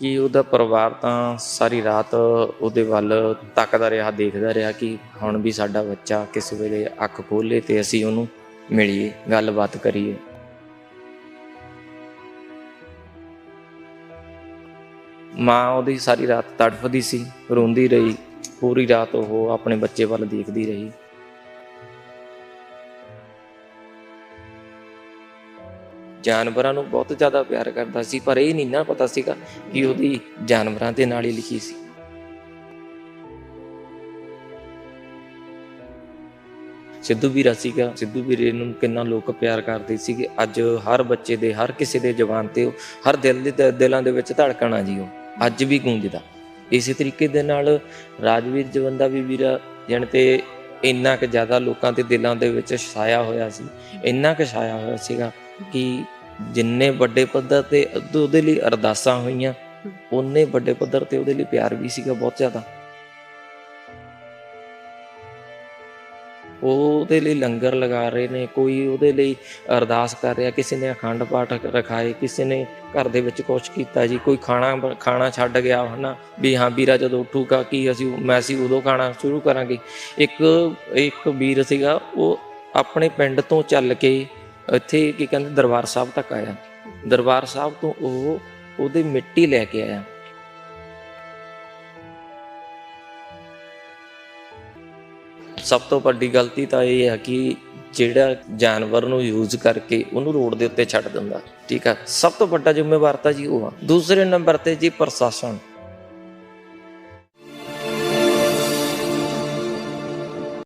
ਕਿ ਉਹਦਾ ਪਰਿਵਾਰ ਤਾਂ ਸਾਰੀ ਰਾਤ ਉਹਦੇ ਵੱਲ ਤੱਕਦਾ ਰਿਹਾ, ਦੇਖਦਾ ਰਿਹਾ ਕਿ ਹੁਣ ਵੀ ਸਾਡਾ ਬੱਚਾ ਕਿਸ ਵੇਲੇ ਅੱਖ ਖੋਲੇ ਤੇ ਅਸੀਂ ਉਹਨੂੰ ਮਿਲੀਏ, ਗੱਲਬਾਤ ਕਰੀਏ। ਮਾਂ ਉਹਦੀ ਸਾਰੀ ਰਾਤ ਤੜਫਦੀ ਸੀ, ਰੋਂਦੀ ਰਹੀ, ਪੂਰੀ ਰਾਤ ਉਹ ਆਪਣੇ ਬੱਚੇ ਵੱਲ ਦੇਖਦੀ ਰਹੀ। ਜਾਨਵਰਾਂ ਨੂੰ ਬਹੁਤ ਜ਼ਿਆਦਾ ਪਿਆਰ ਕਰਦਾ ਸੀ, ਪਰ ਇਹ ਨਹੀਂ ਨਾ ਪਤਾ ਸੀਗਾ ਕਿ ਉਹਦੀ ਜਾਨਵਰਾਂ ਦੇ ਨਾਲ ਹੀ ਲਿਖੀ ਸੀ। ਸਿੱਧੂ ਵੀਰਾ ਸੀਗਾ, ਸਿੱਧੂ ਵੀਰੇ ਨੂੰ ਕਿੰਨਾ ਲੋਕ ਪਿਆਰ ਕਰਦੇ ਸੀਗੇ। ਅੱਜ ਹਰ ਬੱਚੇ ਦੇ, ਹਰ ਕਿਸੇ ਦੇ ਜ਼ੁਬਾਨ ਤੇ ਉਹ, ਹਰ ਦਿਲ ਦੇ, ਦਿਲਾਂ ਦੇ ਵਿੱਚ ਧੜਕਣ ਆ ਜੀ ਉਹ, ਅੱਜ ਵੀ ਗੂੰਜਦਾ। ਇਸੇ ਤਰੀਕੇ ਦੇ ਨਾਲ ਰਾਜਵੀਰ ਜਵੰਦਾ ਵੀ ਵੀਰਾ, ਜਣ ਤੇ ਇੰਨਾ ਕੁ ਜ਼ਿਆਦਾ ਲੋਕਾਂ ਦੇ ਦਿਲਾਂ ਦੇ ਵਿੱਚ ਛਾਇਆ ਹੋਇਆ ਸੀ, ਇੰਨਾ ਕੁ ਛਾਇਆ ਹੋਇਆ ਸੀਗਾ ਕਿ ਜਿੰਨੇ ਵੱਡੇ ਪੱਧਰ ਤੇ ਉਹਦੇ ਲਈ ਅਰਦਾਸਾਂ ਹੋਈਆਂ ਉਹਨੇ ਵੱਡੇ ਪੱਧਰ ਤੇ ਉਹਦੇ ਲਈ ਪਿਆਰ ਵੀ ਸੀਗਾ ਬਹੁਤ ਜ਼ਿਆਦਾ। ਉਹ ਉਹਦੇ ਲਈ ਲੰਗਰ ਲਗਾ ਰਹੇ ਨੇ ਕੋਈ ਉਹਦੇ ਲਈ ਅਰਦਾਸ ਕਰ ਰਿਹਾ ਕਿਸੇ ਨੇ ਅਖੰਡ ਪਾਠ ਰਖਾਏ ਕਿਸੇ ਨੇ ਘਰ ਦੇ ਵਿੱਚ ਕੁਛ ਕੀਤਾ ਜੀ ਕੋਈ ਖਾਣਾ ਖਾਣਾ ਛੱਡ ਗਿਆ ਹਨਾ ਵੀ ਹਾਂ ਵੀਰਾ ਜਦੋਂ ਉੱਠੂਗਾ ਕੀ ਅਸੀਂ ਮੈਂ ਅਸੀਂ ਉਦੋਂ ਖਾਣਾ ਸ਼ੁਰੂ ਕਰਾਂਗੇ। ਇੱਕ ਇੱਕ ਵੀਰ ਸੀਗਾ ਉਹ ਆਪਣੇ ਪਿੰਡ ਤੋਂ ਚੱਲ ਕੇ ਇੱਥੇ ਕੀ ਕਹਿੰਦੇ, ਦਰਬਾਰ ਸਾਹਿਬ ਤੱਕ ਆਇਆ। ਦਰਬਾਰ ਸਾਹਿਬ ਤੋਂ ਉਹ ਉਹਦੀ ਮਿੱਟੀ ਲੈ ਕੇ ਆਇਆ। ਸਭ ਤੋਂ ਵੱਡੀ ਗਲਤੀ ਤਾਂ ਇਹ ਹੈ ਕਿ ਜਿਹੜਾ ਜਾਨਵਰ ਨੂੰ ਯੂਜ਼ ਕਰਕੇ ਉਹਨੂੰ ਰੋਡ ਦੇ ਉੱਤੇ ਛੱਡ ਦਿੰਦਾ, ਠੀਕ ਆ। ਸਭ ਤੋਂ ਵੱਡਾ ਜ਼ਿੰਮੇਵਾਰ ਤਾਂ ਜੀ ਉਹ ਆ। ਦੂਸਰੇ ਨੰਬਰ ਤੇ ਜੀ ਪ੍ਰਸ਼ਾਸਨ।